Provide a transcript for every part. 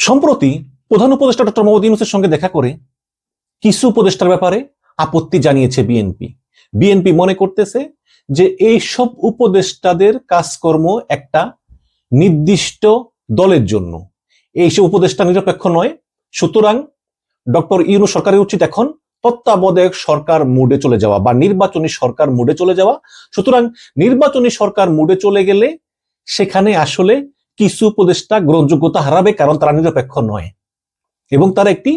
সম্প্রতি প্রধান উপদেষ্টা ডক্টর মোহাম্মদ ইউনুসের সঙ্গে দেখা করে কিছু উপদেষ্টার ব্যাপারে আপত্তি জানিয়েছে বিএনপি। বিএনপি মনে করতেছে যে এই সব উপদেষ্টাদের কাজকর্ম একটা নির্দিষ্ট দলের জন্য। এইসব উপদেষ্টা নিরপেক্ষ নয়। সুতরাং ডক্টর ইউনু সরকারের উচিত এখন তত্ত্বাবধায়ক সরকার মুডে চলে যাওয়া বা নির্বাচনী সরকার মুডে চলে যাওয়া। সুতরাং নির্বাচনী সরকার মুডে চলে গেলে সেখানে আসলে কিছু উপদেষ্টা গ্রহণযোগ্যতা হারাবে কারণ তারা নিরপেক্ষ নয়। এবং তারা একটি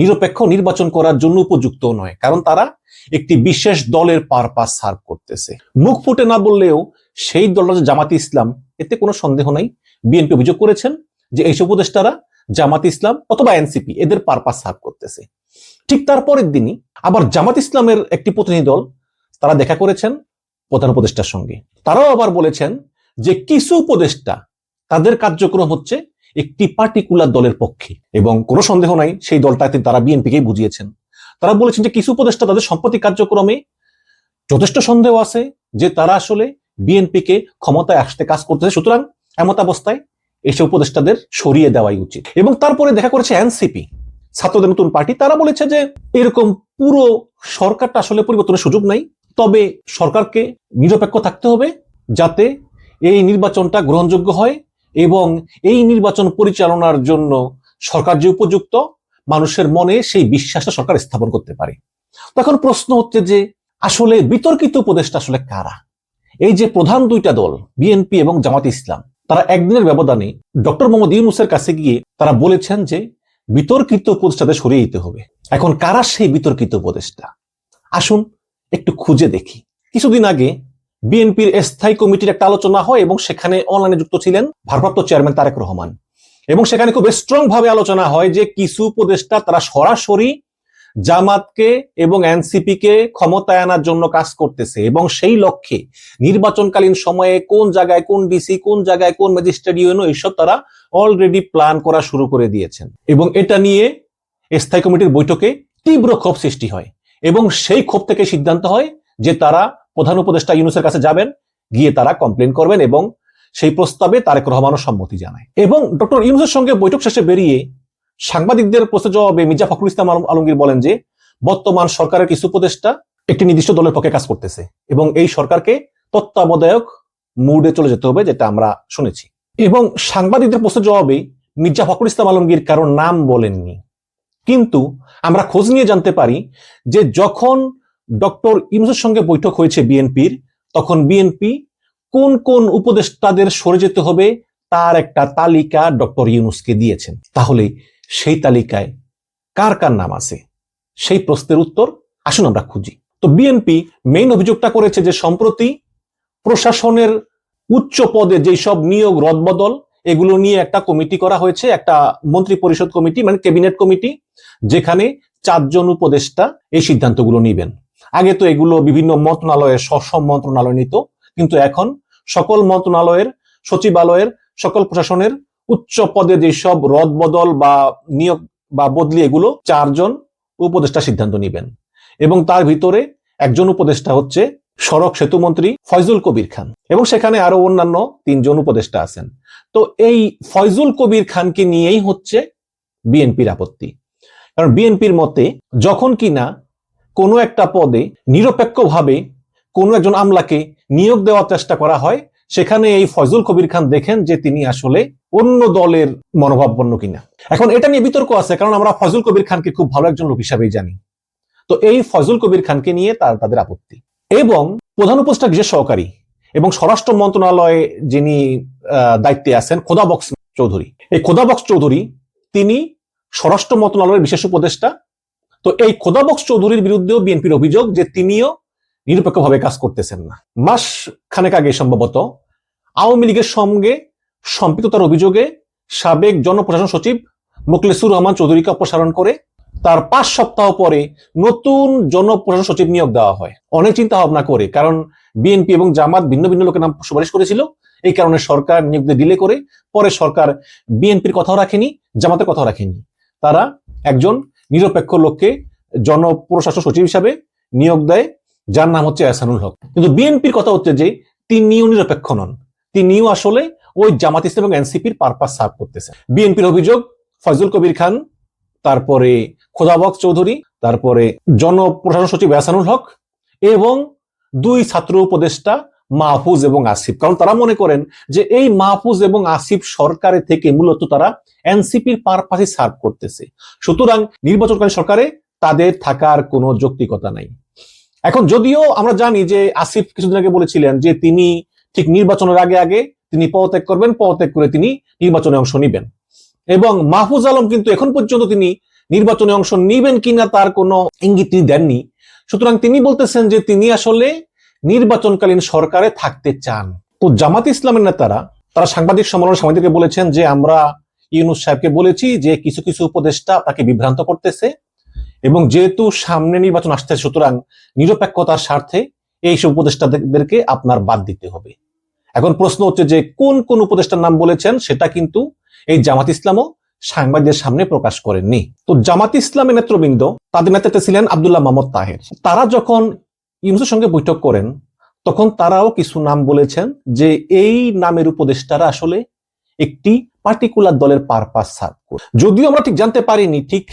নিরপেক্ষ নির্বাচন করার জন্য উপযুক্ত নয়, কারণ তারা একটি বিশেষ দলের পারপাস সার্ভ করতেছে। মুখ ফুটে না বললেও সেই দলটা জামাতি ইসলাম, এতে কোনো সন্দেহ নাই। বিএনপি অভিযোগ করেছেন যে এইসব উপদেষ্টারা জামাত ইসলাম অথবা এনসিপি, এদের পারপাস সার্ভ করতেছে। ঠিক তারপরের দিনই আবার জামাত ইসলামের একটি প্রতিনিধি দল, তারা দেখা করেছেন প্রধান উপদেষ্টার সঙ্গে। তারাও আবার বলেছেন যে কিছু উপদেষ্টা তাদের কার্যক্রম হচ্ছে একটি পার্টিকুলার দলের পক্ষে। এবং কোনো সন্দেহ নাই, সেই দলটাতে তারা বিএনপিকেই বুঝিয়েছেন। তারা বলেছেন যে কিছু উপদেষ্টা তাদের সম্পত্তি কার্যক্রমে যথেষ্ট সন্দেহ আছে যে তারা আসলে বিএনপিকে ক্ষমতায় আসতে কাজ করতেছে। সুতরাং এমত অবস্থায় এসব উপদেষ্টাদের সরিয়ে দেওয়াই উচিত। এবং তারপরে দেখা করেছে এনসিপি ছাত্রদের নতুন পার্টি। তারা বলেছে যে এরকম পুরো সরকারটা আসলে পরিবর্তনের সুযোগ নাই। তবে সরকারকে নিরপেক্ষ থাকতে হবে যাতে এই নির্বাচনটা গ্রহণযোগ্য হয়। এবং এই নির্বাচন পরিচালনার জন্য সরকার যে উপযুক্ত, মানুষের মনে সেই বিশ্বাসটা সরকার স্থাপন করতে পারে। তখন প্রশ্ন হচ্ছে যে, আসলে বিতর্কিত উপদেশটা আসলে কারা? এই যে প্রধান দুইটা দল, বিএনপি এবং জামাত ইসলাম, তারা একদিনের ব্যবধানে ডক্টর মোহাম্মদ ইউনুসের কাছে গিয়ে তারা বলেছেন যে, বিতর্কিত উপদেষ্টাদের সরিয়ে দিতে হবে। এখন কারা সেই বিতর্কিত উপদেষ্টা? আসুন একটু খুঁজে দেখি। কিছুদিন আগে বিএনপির স্থায়ী কমিটির একটা আলোচনা হয় এবং সেখানে অনলাইনে যুক্ত ছিলেন ভারপ্রাপ্ত চেয়ারম্যান তারেক রহমান। এবং সেখানে খুব স্ট্রং ভাবে আলোচনা হয় যে কিছু উপদেষ্টা তারা সরাসরি জামাতকে এবং এনসিপি কে ক্ষমতায় আনার জন্য কাজ করতেছে এবং সেই লক্ষ্যে নির্বাচনকালীন সময়ে কোন জায়গায় কোন ডিসি, কোন জায়গায় কোন ম্যাজিস্ট্রেট ইউনো এইসব তারা অলরেডি প্ল্যান করা শুরু করে দিয়েছেন। এবং এটা নিয়ে স্থায়ী কমিটির বৈঠকে তীব্র ক্ষোভ সৃষ্টি হয় এবং সেই ক্ষোভ থেকে সিদ্ধান্ত হয় যে তারা প্রধান উপদেষ্টা ইউনুসের কাছে যাবেন, গিয়ে তারা কমপ্লেন করবেন এবং সেই প্রস্তাবে তারেক রহমানও সম্মতি জানায়। এবং ডক্টর ইউনুসের সঙ্গে বৈঠক শেষে বেরিয়ে সাংবাদিকদের প্রশ্নের জবাবে মির্জা ফখরুল ইসলাম আলমগীর বলেন যে, বর্তমান সরকারের কিছু উপদেষ্টা একটি নির্দিষ্ট দলের পক্ষে কাজ করতেছে এবং এই সরকারকে তত্ত্বাবধায়ক মুডে চলে যেতে হবে যেটা আমরা শুনেছি। এবং সাংবাদিকদের প্রশ্নের জবাবে মির্জা ফখরুল ইসলাম আলমগীর কারোর নাম বলেননি। কিন্তু আমরা খোঁজ নিয়ে জানতে পারি যে যখন ডক্টর ইউনুসের সঙ্গে বৈঠক হয়েছে বিএনপির। তখন বিএনপি কোন কোন উপদেষ্টাদের সরে যেতে হবে তার একটা তালিকা ডক্টর ইউনুসকে দিয়েছেন। তাহলে সেই তালিকায় কার কার নাম আছে? সেই প্রশ্নের উত্তর আসুন আমরা খুঁজি। তো বিএনপি মেইন অভিযোগটা করেছে যে সম্প্রতি প্রশাসনের উচ্চ পদে যেই সব নিয়োগ রদবদল, এগুলো নিয়ে একটা কমিটি করা হয়েছে, একটা মন্ত্রী পরিষদ কমিটি মানে ক্যাবিনেট কমিটি, যেখানে চারজন উপদেষ্টা এই সিদ্ধান্তগুলো নিবেন। আগে তো এগুলো বিভিন্ন মন্ত্রণালয়ের স্ব মন্ত্রণালয় নিত, কিন্তু এখন সকল মন্ত্রণালয়ের, সচিবালয়ের, সকল প্রশাসনের উচ্চ পদে যেসব রদ বদল বা নিয়োগ বা বদলি এগুলো চারজন উপদেষ্টা সিদ্ধান্ত নিবেন। এবং তার ভিতরে একজন উপদেষ্টা হচ্ছে সড়ক সেতু মন্ত্রী ফয়জুল কবির খান। এবং সেখানে আরও অন্যান্য তিনজন উপদেষ্টা আছেন। তো এই ফয়জুল কবির খানকে নিয়েই হচ্ছে বিএনপির আপত্তি। কারণ বিএনপির মতে যখন কিনা কোনো একটা পদে নিরপেক্ষভাবে কোনো একজন আমলাকে নিয়োগ দেওয়ার চেষ্টা করা হয়, সেখানে এই ফয়জুল কবির খান দেখেন যে তিনি আসলে অন্য দলের মনোভাবপন্ন কিনা। এখন এটা নিয়ে বিতর্ক আছে, কারণ আমরা ফজল কবির খানকে খুব ভালো একজন লোক হিসাবেই জানি। তো এই ফয়জুল কবির খানকে নিয়ে তার, তাদের আপত্তি। এবং প্রধান উপদেষ্টা বিশেষ সহকারী এবং স্বরাষ্ট্র মন্ত্রণালয়ে যিনি দায়িত্বে আছেন, খোদাবক্স চৌধুরী। এই খোদাবক্স চৌধুরী, তিনি স্বরাষ্ট্র মন্ত্রণালয়ের বিশেষ উপদেষ্টা তো এই খোদাবক্স চৌধুরীর বিরুদ্ধেও বিএনপির অভিযোগ যে তিনিও নিরপেক্ষভাবে কাজ করতেছেন না। মাস খানেক আগে সম্ভবত আওয়ামী লীগের সঙ্গে সম্পৃক্ততার অভিযোগে সাবেক জনপ্রশাসন সচিব মোকলেসুর রহমান চৌধুরীকে অপসারণ করে তার পাঁচ সপ্তাহ পরে নতুন জনপ্রশাসন সচিব নিয়োগ দেওয়া হয়। অনেক চিন্তা ভাবনা করে, কারণ বিএনপি এবং জামাত ভিন্ন ভিন্ন লোকের নাম সুপারিশ করেছিল। এই কারণে সরকার নিয়োগ ডিলে করে, পরে সরকার বিএনপির কথাও রাখেনি, জামাতের কথাও রাখেনি। তারা একজন নিরপেক্ষ লোককে জনপ্রশাসন সচিব হিসাবে নিয়োগ দেয়, যার নাম হচ্ছে এহসানুল হক। কিন্তু বিএনপির কথা হচ্ছে যে তিনিও নিরপেক্ষ নন। তিনিও আসলে ওই জামাত ইসলাম এবং এনসিপির পারপাস সার্ভ করতেছে। বিএনপির অভিযোগ, ফয়জুল কবির খান, তারপরে খোদাবক চৌধুরী, তারপরে জনপ্রশাসন সচিব এহসানুল হক এবং দুই ছাত্র উপদেষ্টা মাহফুজ এবং আসিফ। কারণ তারা মনে করেন যে এই মাহফুজ এবং আসিফ সরকারের থেকে মূলত তারা এনসিপির পারপাসে সার্ভ করতেছে। সুতরাং নির্বাচনকালীন সরকারে তাদের থাকার কোনো যৌক্তিকতা নাই। এখন যদিও আমরা জানি যে আসিফ কিছুদিন আগে বলেছিলেন যে তিনি ঠিক নির্বাচনের আগে আগে তিনি পদত্যাগ করবেন, পদত্যাগ করে তিনি নির্বাচনে অংশ নেবেন। এবং মাহফুজ আলম কিন্তু এখন পর্যন্ত তিনি নির্বাচনে অংশ নিবেন কিনা তার কোনো ইঙ্গিত তিনি দেননি। সুতরাং তিনি বলতেছেন যে তিনি আসলে নির্বাচনকালীন সরকারে থাকতে চান। তো জামাত ইসলামের নেতারা, তারা সাংবাদিক সম্মেলনে সাংবাদিককে বলেছেন যে, আমরা ইউনুস সাহেবকে বলেছি যে, কিছু কিছু উপদেষ্টা তাকে বিভ্রান্ত করতেছে এবং যেহেতু সামনে নির্বাচন আসছে সুতরাং নিরপেক্ষতার স্বার্থে এইসব উপদেষ্টাদেরকে আপনার বাদ দিতে হবে। এখন প্রশ্ন হচ্ছে যে, কোন কোন উপদেষ্টার নাম বলেছেন সেটা কিন্তু এই জামাত ইসলামও সাংবাদিকদের সামনে প্রকাশ করেননি। তো জামাত ইসলামের নেতৃবৃন্দ, তাদের নেতৃত্বে ছিলেন আবদুল্লাহ মোহাম্মদ তাহের। তারা যখন ইউনুসের সঙ্গে বৈঠক করেন, তখন তারাও কিছু নাম বলেছেন যে এই নামের উপদেষ্টারা আসলে একটি পার্টিকুলার দলের পারপাস সার্ভ করে। যদিও আমরা ঠিক জানতে পারিনি ঠিক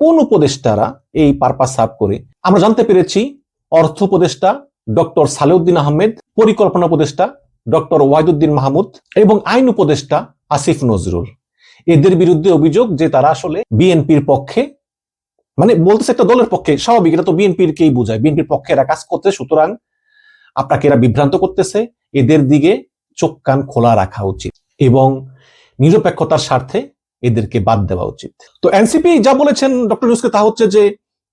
কোন উপদেষ্টারা এই পারপাস সার্ভ করে। আমরা জানতে পেরেছি অর্থ উপদেষ্টা ডক্টর সালেউদ্দিন আহমেদ, পরিকল্পনা উপদেষ্টা ডক্টর ওয়াহিদুদ্দিন মাহমুদ এবং আইন উপদেষ্টা আসিফ নজরুল। এদের বিরুদ্ধে অভিযোগ যে তারা আসলে বিএনপির পক্ষে মানে বলতেছে একটা দলের পক্ষে, স্বাভাবিক, এটা তো বিএনপির কেই বোঝায়। বিএনপির পক্ষে এরা কাজ করতে সুতরাং আপনাকে এরা বিভ্রান্ত করতেছে। এদের দিকে চোখ কান খোলা রাখা উচিত এবং নিরপেক্ষতার স্বার্থে এদেরকে বাদ দেওয়া উচিত। তো এনসিপি যা বলেছেন ডক্টর ইউনুসকে তা হচ্ছে যে,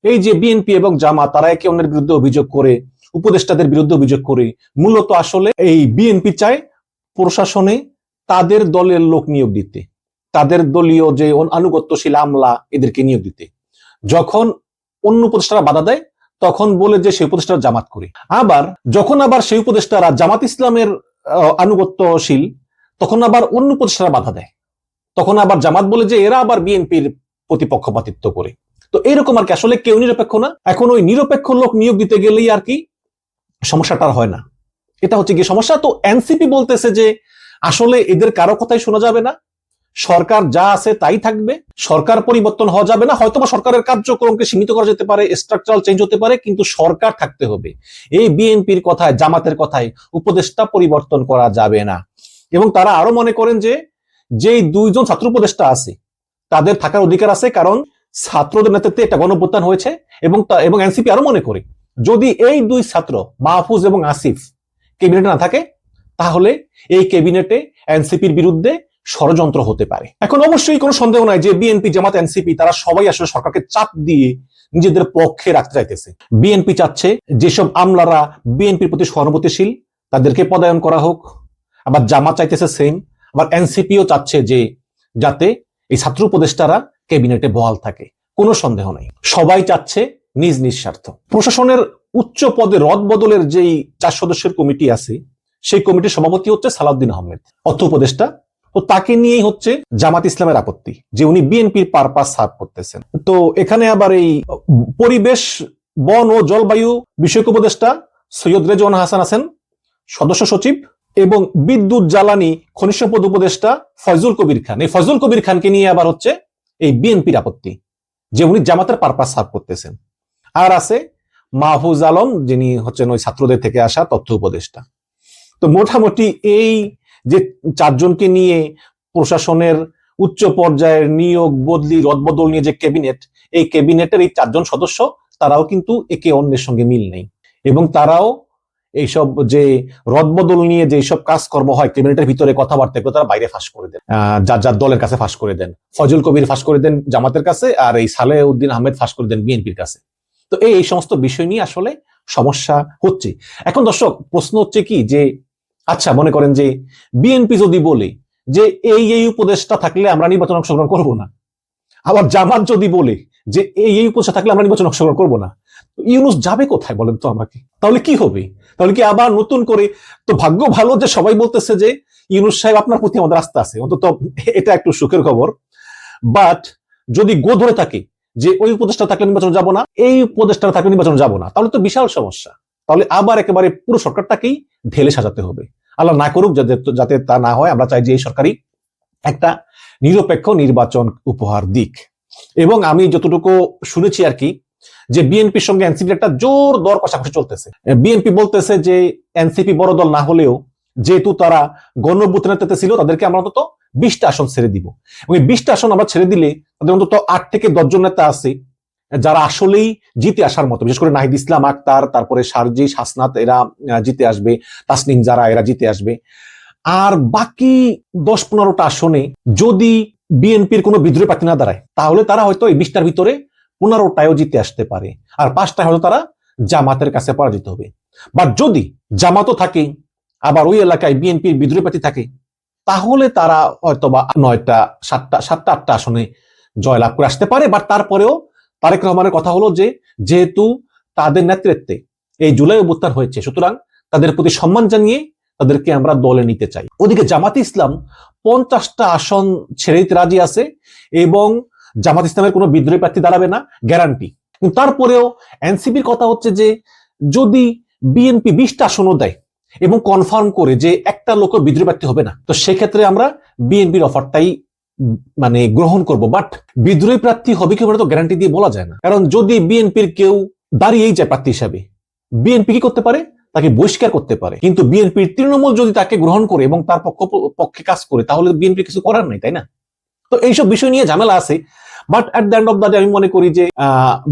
এই যে বিএনপি এবং জামা তারা একে অন্যের বিরুদ্ধে অভিযোগ করে, উপদেষ্টাদের বিরুদ্ধে অভিযোগ করে, মূলত আসলে এই বিএনপি চায় প্রশাসনে তাদের দলের লোক নিয়োগ দিতে। তাদের দলীয় যে আনুগত্যশীল আমলা, এদেরকে নিয়োগ দিতে। যখন অন্য উপদেষ্টারা বাধা দেয়, তখন বলে যে সেই উপদেষ্টারা জামাত করে। আবার যখন আবার সেই উপদেষ্টারা জামাত ইসলামের আনুগত্যশীল, তখন আবার অন্য উপদেষ্টারা বাধা দেয়। তখন আবার জামাত বলে যে এরা আবার বিএনপির প্রতিপক্ষপাতিত্ব করে। তো এরকম আর কি, আসলে কেউ নিরপেক্ষ না। এখন ওই নিরপেক্ষ লোক নিয়োগ দিতে গেলেই আর কি সমস্যাটা হয় না। এটা হচ্ছে কি সমস্যা। তো এনসিপি বলতেছে যে আসলে এদের কারও কথাই শোনা যাবে না। সরকার যা আছে তাই থাকবে। সরকার পরিবর্তন হওয়া যাবে না হয়তো বা সরকারের কার্যক্রমকে সীমিত করা যেতে পারে স্ট্রাকচারাল চেঞ্জ হতে পারে, কিন্তু সরকার থাকতে হবে। এই বিএনপির কথায়, জামাতের কথায় উপদেষ্টা পরিবর্তন করা যাবে না। এবং তারা আরও মনে করেন যে, যেই দুইজন ছাত্র উপদেষ্টা আছে, তাদের থাকার অধিকার আছে, কারণ ছাত্রদের নেতৃত্বে একটা গণভ্যুত্থান হয়েছে এবং এবং এনসিপি আরও মনে করে, যদি এই দুই ছাত্র, মাহফুজ এবং আসিফ, ক্যাবিনেটে না থাকে, তাহলে এই ক্যাবিনেটে এনসিপির বিরুদ্ধে ষড়যন্ত্র হতে পারে। এখন অবশ্যই কোনো সন্দেহ নাই যে বিএনপি জামাত এনসিপি তারা সবাই আসলে সরকারকে চাপ দিয়ে নিজেদের পক্ষে রাখতে চাইতেছে। বিএনপি চাচ্ছে যেসব আমলারা বিএনপির প্রতি সহানুভূতিশীল, তাদেরকে পদায়ন করা হোক। আবার জামাত চাইতেছে সেম আবার এনসিপিও চাচ্ছে যে যাতে এই ছাত্র উপদেষ্টারা ক্যাবিনেটে বহাল থাকে। কোনো সন্দেহ নেই। সবাই চাচ্ছে নিজ নিজ স্বার্থ। প্রশাসনের উচ্চ পদে রদ বদলের যেই চার সদস্যের কমিটি আছে, সেই কমিটির সভাপতি হচ্ছে সালাউদ্দিন আহমেদ। অর্থ উপদেষ্টা তো তাকে নিয়েই হচ্ছে জামাত ইসলামের আপত্তি, যে উনি বিএনপির পারপাস সার্ভ করতেছেন। তো এখানে আবার এই পরিবেশ, বন ও জলবায়ু বিষয়ক উপদেষ্টা সৈয়দ রেজওয়ান হাসান আছেন, সদস্য সচিব, এবং বিদ্যুৎ জ্বালানি খনিজ সম্পদ উপদেষ্টা ফয়জুল কবির খান। এই ফয়জুল কবির খানকে নিয়ে আবার হচ্ছে এই বিএনপির আপত্তি, যে উনি জামাতের পারপাস সার্ভ করতেছেন। আর আছে মাহফুজ আলম, যিনি হচ্ছেন ওই ছাত্রদের থেকে আসা তথ্য উপদেষ্টা। তো মোটামুটি এই যে চারজনকে নিয়ে প্রশাসনের উচ্চ পর্যায়ের নিয়োগ, বদলি, রদবদল নিয়ে যে ক্যাবিনেট, এই ক্যাবিনেটের এই চারজন সদস্য, তারাও কিন্তু একে অন্যের সঙ্গে মিল নেই। এবং তারাও এইসব যে রদবদল নিয়ে যে সব কাজকর্ম হয়, ক্যাবিনেটের ভিতরে কথাবার্তা এগুলো তারা বাইরে ফাঁস করে দেন। যার যার দলের কাছে ফাঁস করে দেন। ফজল কবির ফাঁস করে দেন জামাতের কাছে আর এই সালেহ উদ্দিন আহমেদ ফাঁস করে দেন বিএনপির কাছে। তো এই সমস্ত বিষয় নিয়ে আসলে সমস্যা হচ্ছে। এখন দর্শক, প্রশ্ন হচ্ছে কি যে আচ্ছা মনে করেন যে বিএনপি যদি বলে যে এই এই উপদেশটা থাকলে আমরা নির্বাচন অংশগ্রহণ করব না, আবার জামাত যদি বলে যে এই এই উপদেশটা থাকলে আমরা নির্বাচন অংশগ্রহণ করব না ইউনুস যাবে কোথায় বলেন তো আমাকে? তাহলে কি হবে? তাহলে কি আবার নতুন করে, তো ভাগ্য ভালো যে সবাই বলতেছে যে ইউনুস সাহেব আপনার প্রতি আমাদের আস্থা আছে, অন্তত এটা একটু সুখের খবর। বাট যদি গো ধরে থাকে যে ওই উপদেশটা থাকলে নির্বাচন যাব না, এই উপদেশটা থাকলে নির্বাচন যাব না, তাহলে তো বিশাল সমস্যা। তাহলে আবার একেবারে পুরো সরকারটাকেই ঢেলে সাজাতে হবে। আল্লাহ না করুক, যাতে যাতে তা না হয়, আমরা চাই যে এই সরকারই একটা নিরপেক্ষ নির্বাচন উপহার দিক। এবং আমি যতটুকু শুনেছি আর কি, যে বিএনপির সঙ্গে এনসিপি একটা জোর দর কষাকষি চলতেছে। বিএনপি বলতেছে যে এনসিপি বড় দল না হলেও যেহেতু তারা গণভূত নেতাতে ছিল, তাদেরকে আমরা অন্তত বিশটা আসন ছেড়ে দিব। এবং এই বিশটা আসন আমরা ছেড়ে দিলে তাদের অন্তত আট থেকে দশজন নেতা আছে যারা আসলেই জিতে আসার মতো, বিশেষ করে নাহিদ ইসলাম আক্তার, তারপরে সারজি হাসনাত এরা জিতে আসবে, তাসনিম যারা এরা জিতে আসবে। আর বাকি দশ পনেরোটা আসনে যদি বিএনপির কোনো বিদ্রোহী প্রার্থী না দাঁড়ায়, তাহলে তারা হয়তো এই বিশটার ভিতরে পনেরোটায়ও জিতে আসতে পারে, আর পাঁচটায় হয়তো তারা জামাতের কাছে পরাজিত হবে। বা যদি জামাতও থাকে, আবার ওই এলাকায় বিএনপির বিদ্রোহী প্রার্থী থাকে, তাহলে তারা হয়তো বা নয়টা, সাতটা সাতটা, আটটা আসনে জয়লাভ করে আসতে পারে বা তারপরেও তারেক রহমানের কথা হলো যে, যেহেতু তাদের নেতৃত্বে এই জুলাই অভ্যুত্থান হয়েছে, সুতরাং তাদের প্রতি সম্মান জানিয়ে তাদেরকে আমরা দলে নিতে চাই। ওদিকে জামাতে ইসলাম পঞ্চাশটা আসন ছেড়ে দিতে রাজি আছে এবং জামাত ইসলামের কোনো বিদ্রোহী প্রার্থী দাঁড়াবে না গ্যারান্টি কিন্তু তারপরেও এনসিপির কথা হচ্ছে যে, যদি বিএনপি বিশটা আসনও দেয় এবং কনফার্ম করে যে একটা লোক বিদ্রোহী প্রার্থী হবে না, তো সেক্ষেত্রে আমরা বিএনপির অফারটাই মানে গ্রহণ করব। বাট বিদ্রোহী প্রার্থী হবে কি তো গ্যারান্টি দিয়ে বলা যায় না। কারণ যদি বিএনপির কেউ দাঁড়িয়েই যায় প্রার্থী হিসাবে বিএনপি কি করতে পারে? তাকে বহিষ্কার করতে পারে। কিন্তু বিএনপির তৃণমূল যদি তাকে গ্রহণ করে এবং তার পক্ষ, পক্ষে কাজ করে, তাহলে বিএনপি কিছু করার নাই, তাই না? তো এইসব বিষয় নিয়ে ঝামেলা আছে। But at the end of the day আমি মনে করি যে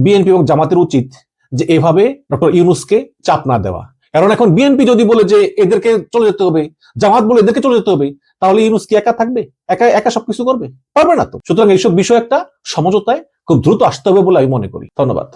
বিএনপি এবং জামাতের উচিত যে এভাবে ডক্টর ইউনুসকে চাপ না দেওয়া। কারণ এখন বিএনপি যদি বলে যে এদেরকে চলে যেতে হবে, জামাত বলে এদেরকে চলে যেতে হবে, তাহলে ইউনুস কি একা থাকবে? একা একা সবকিছু করবে? পারবে না তো। সুতরাং এইসব বিষয় একটা সমঝোতায় খুব দ্রুত আসতে হবে বলে আমি মনে করি। ধন্যবাদ।